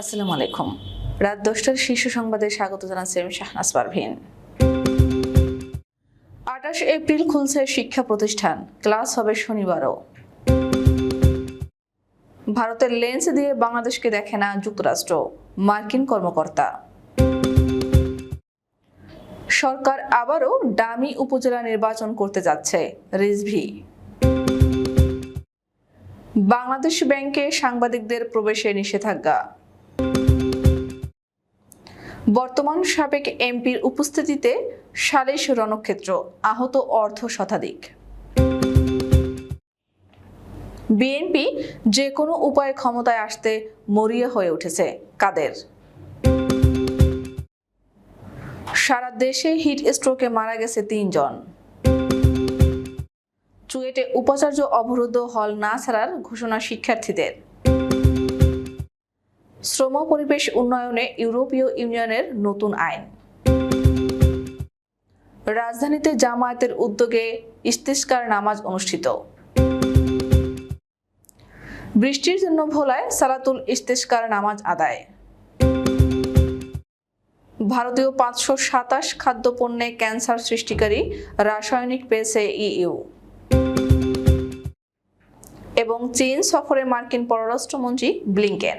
আসসালামু আলাইকুম। রাত দশটার শীর্ষ সংবাদে স্বাগত জানাচ্ছি আমি শাহনাজ পারভিন। আঠাশ এপ্রিল খুলছে শিক্ষা প্রতিষ্ঠান, ক্লাস হবে শনিবারও। ভারতের লেন্স দিয়ে বাংলাদেশকে দেখে না যুক্তরাষ্ট্র, মার্কিন কর্মকর্তা। সরকার আবারও ডামি উপজেলা নির্বাচন করতে যাচ্ছে, রিজভি। বাংলাদেশ ব্যাংকে সাংবাদিকদের প্রবেশে নিষেধাজ্ঞা। বর্তমান সাবেক এমপির উপস্থিতিতে সালিশ রণক্ষেত্র আহত অর্ধ শতাধিক। বিএনপি যে কোনো উপায়ে ক্ষমতায় আসতে মরিয়া হয়ে উঠেছে কাদের? সারা দেশে হিট স্ট্রোকে মারা গেছে তিনজন। চুয়েটে উপাচার্য অবরুদ্ধ হল না ছাড়ার ঘোষণা শিক্ষার্থীদের। শ্রম পরিবেশ উন্নয়নে ইউরোপীয় ইউনিয়নের নতুন আইন। রাজধানীতে জামায়াতের উদ্যোগে ইস্তিস্কার নামাজ অনুষ্ঠিত। বৃষ্টির জন্য ভোলায় সালাতুল ইস্তিস্কার নামাজ আদায়। ভারতীয় পাঁচশো সাতাশ খাদ্যপণ্যে ক্যান্সার সৃষ্টিকারী রাসায়নিক পেয়েছে ইইউ। এবং চীন সফরে মার্কিন পররাষ্ট্রমন্ত্রী ব্লিংকেন।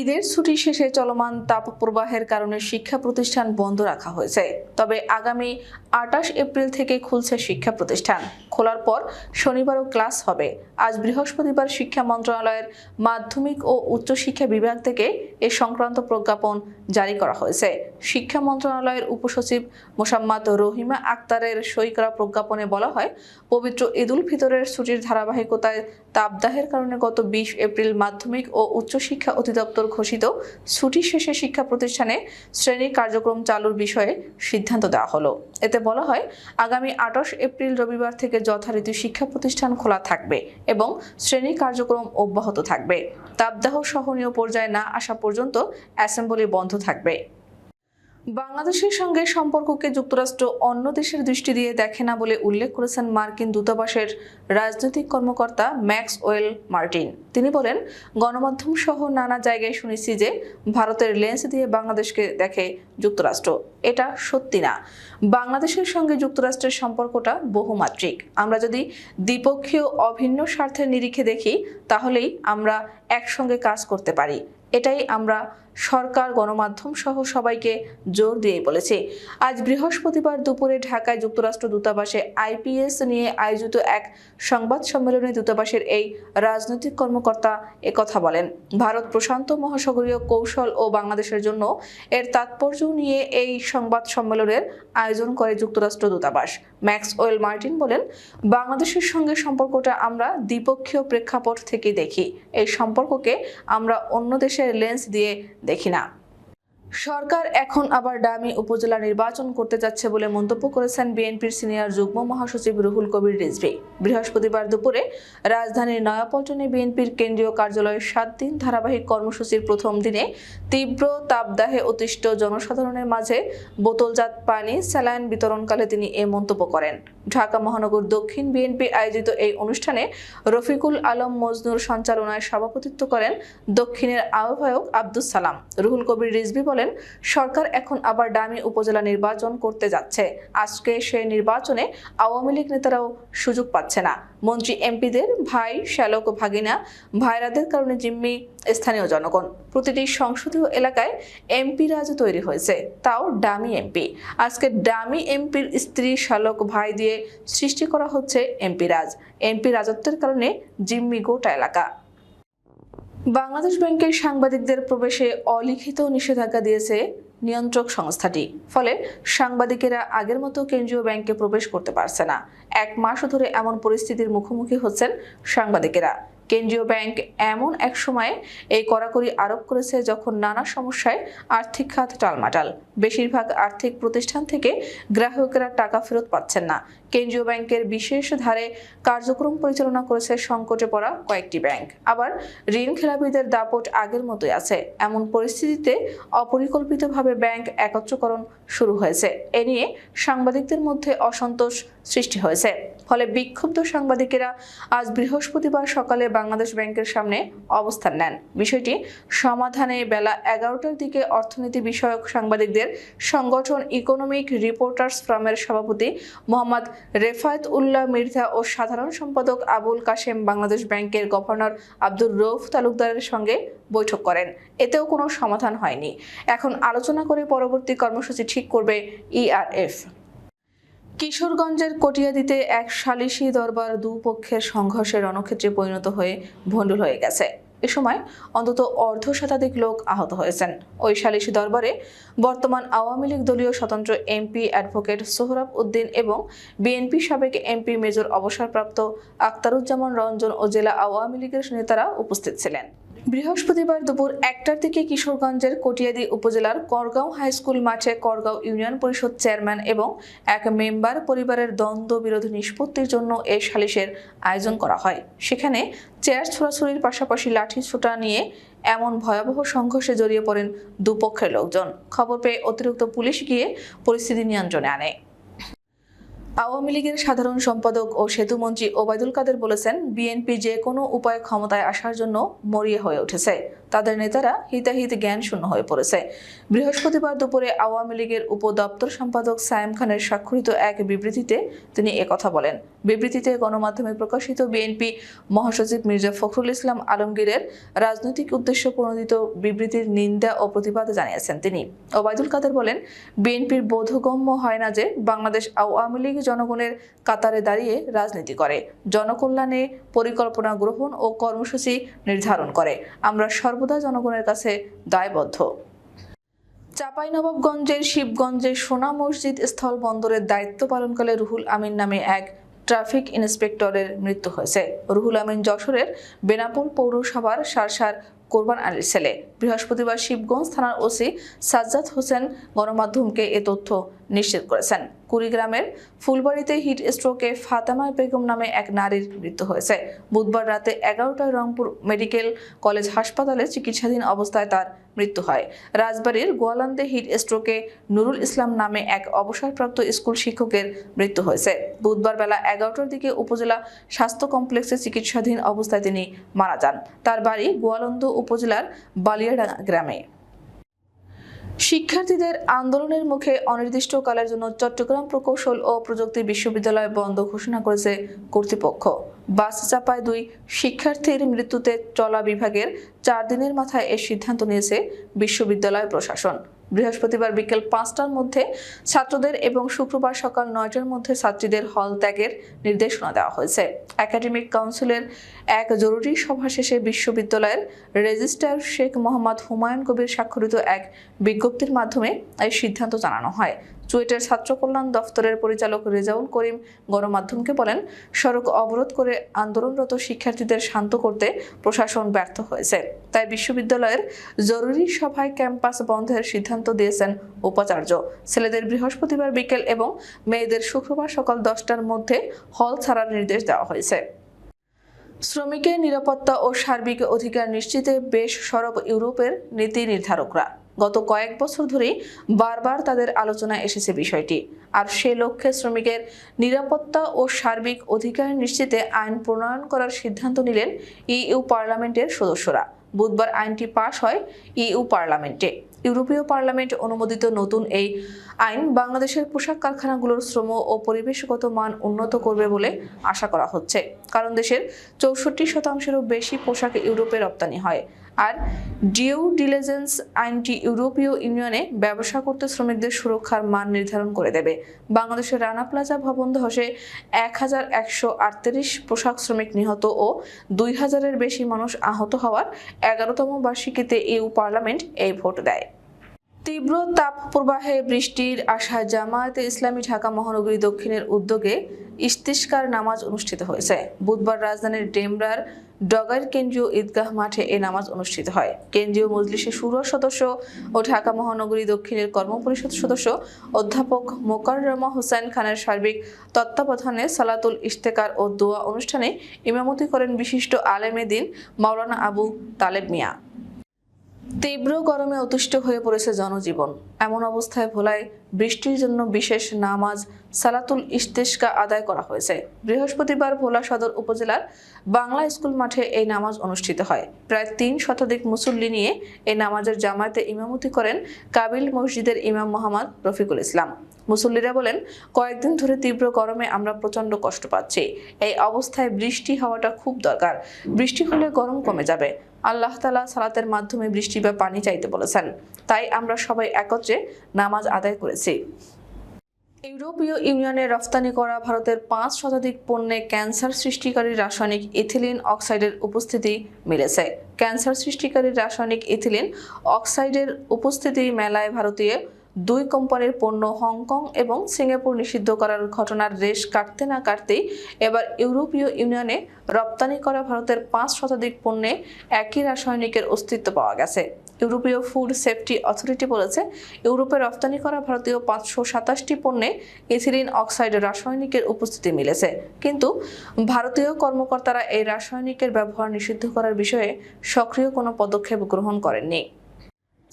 ঈদের ছুটি শেষে চলমান তাপপ্রবাহের কারণে শিক্ষা প্রতিষ্ঠান বন্ধ রাখা হয়েছে। তবে আগামী আটাশ এপ্রিল থেকে খুলছে শিক্ষা প্রতিষ্ঠান। খোলার পর শনিবারও ক্লাস হবে। আজ বৃহস্পতিবার শিক্ষা মন্ত্রণালয়ের মাধ্যমিক ও উচ্চশিক্ষা বিভাগ থেকে এ সংক্রান্ত প্রজ্ঞাপন জারি করা হয়েছে। শিক্ষা মন্ত্রণালয়ের উপসচিব মোসাম্মদ রহিমা আক্তারের সই করা প্রজ্ঞাপনে বলা হয়, পবিত্র ঈদুল ফিতরের ছুটির ধারাবাহিকতায় তাপদাহের কারণে গত বিশ এপ্রিল মাধ্যমিক ও উচ্চশিক্ষা অধিদপ্তর ঘোষিত ছুটি শেষে শিক্ষা প্রতিষ্ঠানে শ্রেণি কার্যক্রম চালুর বিষয়ে সিদ্ধান্ত দেওয়া হলো। এতে বলা হয়, আগামী আঠাশ এপ্রিল রবিবার থেকে যথারীতি শিক্ষা প্রতিষ্ঠান খোলা থাকবে এবং শ্রেণি কার্যক্রম অব্যাহত থাকবে। তাপদাহ সহনীয় পর্যায়ে না আসা পর্যন্ত অ্যাসেম্বলি বন্ধ থাকবে। বাংলাদেশের সঙ্গে সম্পর্ককে যুক্তরাষ্ট্র অন্য দেশের দৃষ্টি দিয়ে দেখে না বলে উল্লেখ করেছেন মার্কিন দূতাবাসের রাজনৈতিক কর্মকর্তা ম্যাক্স ওয়েল মার্টিন। তিনি বলেন, গণমাধ্যম সহ নানা জায়গায় শুনেছি যে ভারতের লেন্স দিয়ে বাংলাদেশকে দেখে যুক্তরাষ্ট্র। এটা সত্যি না। বাংলাদেশের সঙ্গে যুক্তরাষ্ট্রের সম্পর্কটা বহুমাত্রিক। আমরা যদি দ্বিপক্ষীয় অভিন্ন স্বার্থের নিরিখে দেখি, তাহলেই আমরা একসঙ্গে কাজ করতে পারি। এটাই আমরা সরকার গণমাধ্যম সহ সবাইকে জোর দিয়ে বলেছে। আজ বৃহস্পতিবার দুপুরে ঢাকায় যুক্তরাষ্ট্র দূতাবাসে আইপিএস নিয়ে আয়োজিত এক সংবাদ সম্মেলনে দূতাবাসের এই রাজনৈতিক কর্মকর্তা কথা বলেন, ভারত প্রশান্ত মহাসাগরীয় কৌশল ও বাংলাদেশের জন্য এর তাৎপর্য নিয়ে এই সংবাদ সম্মেলনের আয়োজন করে যুক্তরাষ্ট্র দূতাবাস। ম্যাক্স ওয়েল মার্টিন বলেন, বাংলাদেশের সঙ্গে সম্পর্কটা আমরা দ্বিপক্ষীয় প্রেক্ষাপট থেকে দেখি। এই সম্পর্ককে আমরা অন্য দেশের লেন্স দিয়ে দেখি না। সরকার এখন আবার ডামি উপজেলা নির্বাচন করতে যাচ্ছে বলে মন্তব্য করেছেন বিএনপির সিনিয়র যুগ্ম মহাসচিব রুহুল কবির রিজভি। বৃহস্পতিবার দুপুরে রাজধানীর নয়াপল্টনে বিএনপির কেন্দ্রীয় কার্যালয়ের সাত দিন ধারাবাহিক কর্মসূচির প্রথম দিনে তীব্র তাপদাহে অতিষ্ঠ জনসাধারণের মাঝে বোতলজাত পানি, স্যালাইন বিতরণকালে তিনি এ মন্তব্য করেন। ঢাকা মহানগর দক্ষিণ বিএনপি আয়োজিত এই অনুষ্ঠানে রফিকুল আলম মজনুর সঞ্চালনায় সভাপতিত্ব করেন দক্ষিণের আহ্বায়ক আব্দুস সালাম। রুহুল কবির রিজভি বলেন সরকার এখন আবার ডামি উপজেলা নির্বাচন করতে যাচ্ছে। আজকে সে নির্বাচনে আওয়ামী লীগ নেতারাও সুযোগ পাচ্ছে না। মন্ত্রী এমপিদের ভাই শ্যালক ভাগিনা, ভাইরাদের কারণে জিম্মি স্থানীয় জনগণ। প্রতিটি সংসদীয় এলাকায় এমপি রাজ তৈরি হয়েছে, তাও ডামি এমপি। আজকে ডামি এমপির স্ত্রী, শ্যালক, ভাই দিয়ে সৃষ্টি করা হচ্ছে এমপি রাজ। এমপি রাজত্বের কারণে জিম্মি গোটা এলাকা। বাংলাদেশ ব্যাংকের সাংবাদিকদের প্রবেশে অলিখিত নিষেধাজ্ঞা দিয়েছে নিয়ন্ত্রক সংস্থাটি। ফলে সাংবাদিকেরা আগের মতো কেন্দ্রীয় ব্যাংকে প্রবেশ করতে পারছে না। এক মাস ধরে এমন পরিস্থিতির মুখোমুখি হচ্ছেন সাংবাদিকেরা। কেন্দ্রীয় ব্যাংক এমন এক সময়ে এই কড়াকড়ি আরোপ করেছে যখন নানা সমস্যায় আর্থিক খাত টালমাটাল। বেশিরভাগ আর্থিক প্রতিষ্ঠান থেকে গ্রাহকেরা টাকা ফেরত পাচ্ছেন না। কেন্দ্রীয় ব্যাংকের বিশেষ ধারে কার্যক্রম পরিচালনা করেছে সংকটে পড়া কয়েকটি ব্যাংক। আবার ঋণ খেলাপিদের দাপট আগের মতোই আছে। এমন পরিস্থিতিতে অপরিকল্পিতভাবে ব্যাংক একত্রকরণ শুরু হয়েছে। এ নিয়ে সাংবাদিকদের মধ্যে অসন্তোষ সৃষ্টি হয়েছে। ফলে বিক্ষুব্ধ সাংবাদিকেরা আজ বৃহস্পতিবার সকালে বাংলাদেশ ব্যাংকের সামনে অবস্থান নেন। বিষয়টি সমাধানে বেলা এগারোটার দিকে অর্থনীতি বিষয়ক সাংবাদিকদের সংগঠন ইকোনমিক রিপোর্টার্স ফ্রামের সভাপতি মোহাম্মদ রেফায়েত উল্লাহ মির্জা ও সাধারণ সম্পাদক আবুল কাশেম বাংলাদেশ ব্যাংকের গভর্নর আব্দুর রৌফ তালুকদারের সঙ্গে বৈঠক করেন। এতেও কোনো সমাধান হয়নি। এখন আলোচনা করে পরবর্তী কর্মসূচি ঠিক করবে ইআরএফ কিশোরগঞ্জের কটিয়াদিতে এক সালিশি দরবার দুপক্ষের সংঘর্ষের রণক্ষেত্রে পরিণত হয়ে ভণ্ডুল হয়ে গেছে। এ সময় অন্তত অর্ধ শতাধিক লোক আহত হয়েছেন। ওই সালিশি দরবারে বর্তমান আওয়ামী লীগ দলীয় স্বতন্ত্র এমপি অ্যাডভোকেট সোহরাব উদ্দিন এবং বিএনপি সাবেক এমপি মেজর অবসরপ্রাপ্ত আক্তারুজ্জামান রঞ্জন ও জেলা আওয়ামী লীগের নেতারা উপস্থিত ছিলেন। বৃহস্পতিবার দুপুর একটার দিকে কিশোরগঞ্জের কটিয়াদি উপজেলার করগাঁও হাই স্কুল মাঠে করগাঁও ইউনিয়ন পরিষদ চেয়ারম্যান এবং এক মেম্বার পরিবারের দ্বন্দ্ব বিরোধী নিষ্পত্তির জন্য এ সালিশের আয়োজন করা হয়। সেখানে চেয়ার ছোড়াছুড়ির পাশাপাশি লাঠি ছোটা নিয়ে এমন ভয়াবহ সংঘর্ষে জড়িয়ে পড়েন দুপক্ষের লোকজন। খবর পেয়ে অতিরিক্ত পুলিশ গিয়ে পরিস্থিতি নিয়ন্ত্রণে আনে। আওয়ামী লীগের সাধারণ সম্পাদক ও সেতুমন্ত্রী ওবায়দুল কাদের বলেছেন, বিএনপি যে কোনো উপায়ে ক্ষমতায় আসার জন্য মরিয়া হয়ে উঠেছে। তাদের নেতারা হিতাহিত জ্ঞান শূন্য হয়ে পড়েছে। বৃহস্পতিবার দুপুরে আওয়ামী লীগের উপদপ্তর সম্পাদক সায়েম খানের স্বাক্ষরিত এক বিবৃতিতে তিনি একথা বলেন। বিবৃতিতে গণমাধ্যমে প্রকাশিত বিএনপি মহাসচিব মির্জা ফখরুল ইসলাম আলমগীরের রাজনৈতিক উদ্দেশ্য প্রণোদিত বিবৃতির নিন্দা ও প্রতিবাদ জানিয়েছেন তিনি। ওবায়দুল কাদের বলেন, বিএনপির বোধগম্য হয় না যে বাংলাদেশ আওয়ামী লীগ জনগণের কাতারে দাঁড়িয়ে রাজনীতি করে। জনকল্যাণে পরিকল্পনা গ্রহণ ও কর্মসূচি নির্ধারণ করে। আমরা সর্বদা জনগণের কাছে দায়বদ্ধ। চাঁপাইনবাবগঞ্জের শিবগঞ্জে সোনা মসজিদ স্থল বন্দরের দায়িত্ব পালনকালে রুহুল আমিন নামে এক ট্রাফিক ইন্সপেক্টরের মৃত্যু হয়েছে। রুহুল আমিন যশোরের বেনাপুল পৌরসভার সারসার কোরবান আলীর ছেলে। বৃহস্পতিবার শিবগঞ্জ থানার ওসি সাজ্জাদ হোসেন গণমাধ্যমকে এ তথ্য নিশ্চিত করেছেন। কুড়িগ্রামের ফুলবাড়িতে হিট স্ট্রোকে ফাতেমা বেগম নামে এক নারীর মৃত্যু হয়েছে। বুধবার রাতে এগারোটায় রংপুর মেডিকেল কলেজ হাসপাতালে চিকিৎসাধীন অবস্থায় তার মৃত্যু হয়। রাজবাড়ির গোয়ালান্দে হিট স্ট্রোকে নুরুল ইসলাম নামে এক অবসরপ্রাপ্ত স্কুল শিক্ষকের মৃত্যু হয়েছে। বুধবার বেলা এগারোটার দিকে উপজেলা স্বাস্থ্য কমপ্লেক্সে চিকিৎসাধীন অবস্থায় তিনি মারা যান। তার বাড়ি গোয়ালন্দ উপজেলার বালিয়াডাঙ্গা গ্রামে। শিক্ষার্থীদের আন্দোলনের মুখে অনির্দিষ্টকালের জন্য চট্টগ্রাম প্রকৌশল ও প্রযুক্তি বিশ্ববিদ্যালয় বন্ধ ঘোষণা করেছে কর্তৃপক্ষ। বাস চাপায় দুই শিক্ষার্থীর মৃত্যুতে চলা বিভাগের চার দিনের মাথায় এ সিদ্ধান্ত নিয়েছে বিশ্ববিদ্যালয় প্রশাসন। বৃহস্পতিবার বিকেল পাঁচটার মধ্যে ছাত্রদের এবং শুক্রবার সকাল নয়টার মধ্যে ছাত্রীদের হল ত্যাগের নির্দেশনা দেওয়া হয়েছে। একাডেমিক কাউন্সিলের এক জরুরি সভা শেষে বিশ্ববিদ্যালয়ের রেজিস্ট্রার শেখ মোহাম্মদ হুমায়ুন কবির স্বাক্ষরিত এক বিজ্ঞপ্তির মাধ্যমে এই সিদ্ধান্ত জানানো হয়। চুয়েটের ছাত্র কল্যাণ দফতরের পরিচালক রেজাউল করিম গণমাধ্যমকে বলেন, সড়ক অবরোধ করে আন্দোলনরত শিক্ষার্থীদের শান্ত করতে প্রশাসন ব্যর্থ হয়েছে। তাই বিশ্ববিদ্যালয়ের জরুরি সভায় ক্যাম্পাস বন্ধের সিদ্ধান্ত দিয়েছেন উপাচার্য। ছেলেদের বৃহস্পতিবার বিকেল এবং মেয়েদের শুক্রবার সকাল দশটার মধ্যে হল ছাড়ার নির্দেশ দেওয়া হয়েছে। শ্রমিকের নিরাপত্তা ও সার্বিক অধিকার নিশ্চিতে বেশ সরব ইউরোপের নীতি নির্ধারকরা। গত কয়েক বছর ধরেই বারবার তাদের আলোচনায় এসেছে বিষয়টি। আর সে লক্ষ্যে শ্রমিকের নিরাপত্তা ও সার্বিক অধিকার নিশ্চিতে আইন প্রণয়ন করার সিদ্ধান্ত নিলেন ইইউ পার্লামেন্টের সদস্যরা। বুধবার আইনটি পাশ হয় ইইউ পার্লামেন্টে। ইউরোপীয় পার্লামেন্ট অনুমোদিত নতুন এই আইন বাংলাদেশের পোশাক কারখানাগুলোর শ্রম ও পরিবেশগত মান উন্নত করবে বলে আশা করা হচ্ছে। কারণ দেশের চৌষট্টি শতাংশেরও বেশি পোশাক ইউরোপে রপ্তানি হয়। আর ডিউ ডিলিজেন্স আইনটি ইউরোপীয় ইউনিয়নে ব্যবসা করতে শ্রমিকদের সুরক্ষার মান নির্ধারণ করে দেবে। বাংলাদেশের রানা প্লাজা ভবন ধসে এক হাজার একশো আটত্রিশ পোশাক শ্রমিক নিহত ও দুই হাজারের বেশি মানুষ আহত হওয়ার এগারোতম বার্ষিকীতে ইউ পার্লামেন্ট এই ভোট দেয়। তীব্র তাপ প্রবাহে বৃষ্টির আশা জামায়াতে ইসলামী ঢাকা মহানগরী দক্ষিণের উদ্যোগে ইস্তিস্কার নামাজ অনুষ্ঠিত হয়েছে। বুধবার রাজধানীর ডেমরার ডগাইর কেন্দ্রীয় ঈদগাহ মাঠে এ নামাজ অনুষ্ঠিত হয়। কেন্দ্রীয় মজলিসের সুর সদস্য ও ঢাকা মহানগরী দক্ষিণের কর্মপরিষদ সদস্য অধ্যাপক মোকাররমা হোসেন খানের সার্বিক তত্ত্বাবধানে সালাতুল ইশতেকার ও দোয়া অনুষ্ঠানে ইমামতি করেন বিশিষ্ট আলেমে দিন মাওলানা আবু তালেব মিয়া। তীব্র গরমে অতিষ্ঠ হয়ে পড়েছে জনজীবন। এমন অবস্থায় ভোলায় বৃষ্টির জন্য বিশেষ নামাজ, সালাতুল ইস্তেস্কা আদায় করা হয়েছে। বৃহস্পতিবার ভোলা সদর উপজেলার বাংলা স্কুল মাঠে এই নামাজ অনুষ্ঠিত হয়। প্রায় তিন শতাধিক মুসল্লি নিয়ে এই নামাজের জামায়াতে ইমামতি করেন কাবিল মসজিদের ইমাম মোহাম্মদ রফিকুল ইসলাম। মুসল্লিরা বলেন, কয়েকদিন ধরে তীব্র গরমে আমরা প্রচণ্ড কষ্ট পাচ্ছি। এই অবস্থায় বৃষ্টি হওয়াটা খুব দরকার। বৃষ্টি হলে গরম কমে যাবে। আল্লাহ তালা সালাতের মাধ্যমে বৃষ্টি বা পানি চাইতে বলেছেন। তাই আমরা সবাই একত্রে নামাজ আদায় করেছি। ইউরোপীয় ইউনিয়নে রফতানি করা ভারতের পাঁচ শতাধিক পণ্যে ক্যান্সার সৃষ্টিকারী রাসায়নিক ইথিলিন অক্সাইডের উপস্থিতি মিলেছে। ক্যান্সার সৃষ্টিকারী রাসায়নিক ইথিলিন অক্সাইডের উপস্থিতি মেলায় ভারতীয় দুই কোম্পানির পণ্য হংকং এবং সিঙ্গাপুর নিষিদ্ধ করার ঘটনার রেশ কাটতে না কাটতেই এবার ইউরোপীয় ইউনিয়নে রপ্তানি করা ভারতের পাঁচ শতাধিক পণ্যে একই রাসায়নিকের অস্তিত্ব পাওয়া গেছে। ইউরোপীয় ফুড সেফটি অথরিটি বলেছে, ইউরোপে রপ্তানি করা ভারতীয় পাঁচশো সাতাশটি পণ্যে ইথিলিন অক্সাইড রাসায়নিকের উপস্থিতি মিলেছে। কিন্তু ভারতীয় কর্মকর্তারা এই রাসায়নিকের ব্যবহার নিষিদ্ধ করার বিষয়ে সক্রিয় কোনো পদক্ষেপ গ্রহণ করেননি।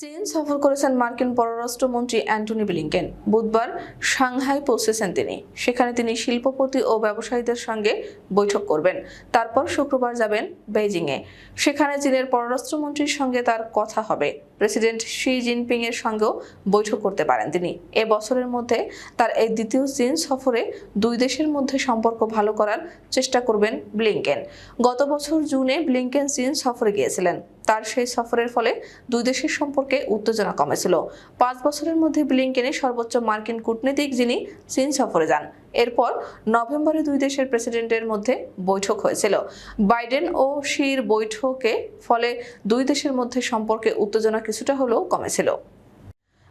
চীন সফর করেছেন মার্কিন পররাষ্ট্রমন্ত্রী অ্যান্টনি ব্লিংকেন। বুধবার সাংহাই পৌঁছেছেন তিনি। সেখানে তিনি শিল্পপতি ও ব্যবসায়ীদের সঙ্গে বৈঠক করবেন। তারপর শুক্রবার যাবেন বেইজিংয়ে। সেখানে চীনের পররাষ্ট্রমন্ত্রীর সঙ্গে তার কথা হবে। প্রেসিডেন্ট শি জিনপিং এর সঙ্গেও বৈঠক করতে পারেন তিনি। এ বছরের মধ্যে তার এই দ্বিতীয় চীন সফরে দুই দেশের মধ্যে সম্পর্ক ভালো করার চেষ্টা করবেন ব্লিংকেন। গত বছর জুনে ব্লিংকেন চীন সফরে গিয়েছিলেন। তার সেই সফরের ফলে দুই দেশের সম্পর্কে উত্তেজনা কমেছিল। পাঁচ বছরের মধ্যে ব্লিংকেনের সর্বোচ্চ মার্কিন কূটনীতিক যিনি চীন সফরে যান। এরপর নভেম্বরে দুই দেশের প্রেসিডেন্টের মধ্যে বৈঠক হয়েছিল। বাইডেন ও শির বৈঠকে ফলে দুই দেশের মধ্যে সম্পর্কে উত্তেজনা কিছুটা হলেও কমেছিল।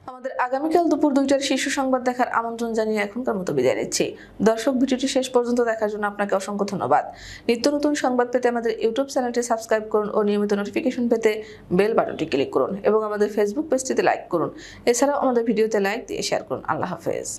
আমাদের আগামীকাল দুপুর দুইটার শীর্ষ সংবাদ দেখার আমন্ত্রণ জানিয়ে এখনকার মতো বিদায় নিচ্ছি। দর্শক, ভিডিওটি শেষ পর্যন্ত দেখার জন্য আপনাকে অসংখ্য ধন্যবাদ। নিত্য নতুন সংবাদ পেতে আমাদের ইউটিউব চ্যানেলটি সাবস্ক্রাইব করুন ও নিয়মিত নোটিফিকেশন পেতে বেল বাটনটি ক্লিক করুন এবং আমাদের ফেসবুক পেজটিতে লাইক করুন। এছাড়াও আমাদের ভিডিওতে লাইক দিয়ে শেয়ার করুন। আল্লাহ হাফেজ।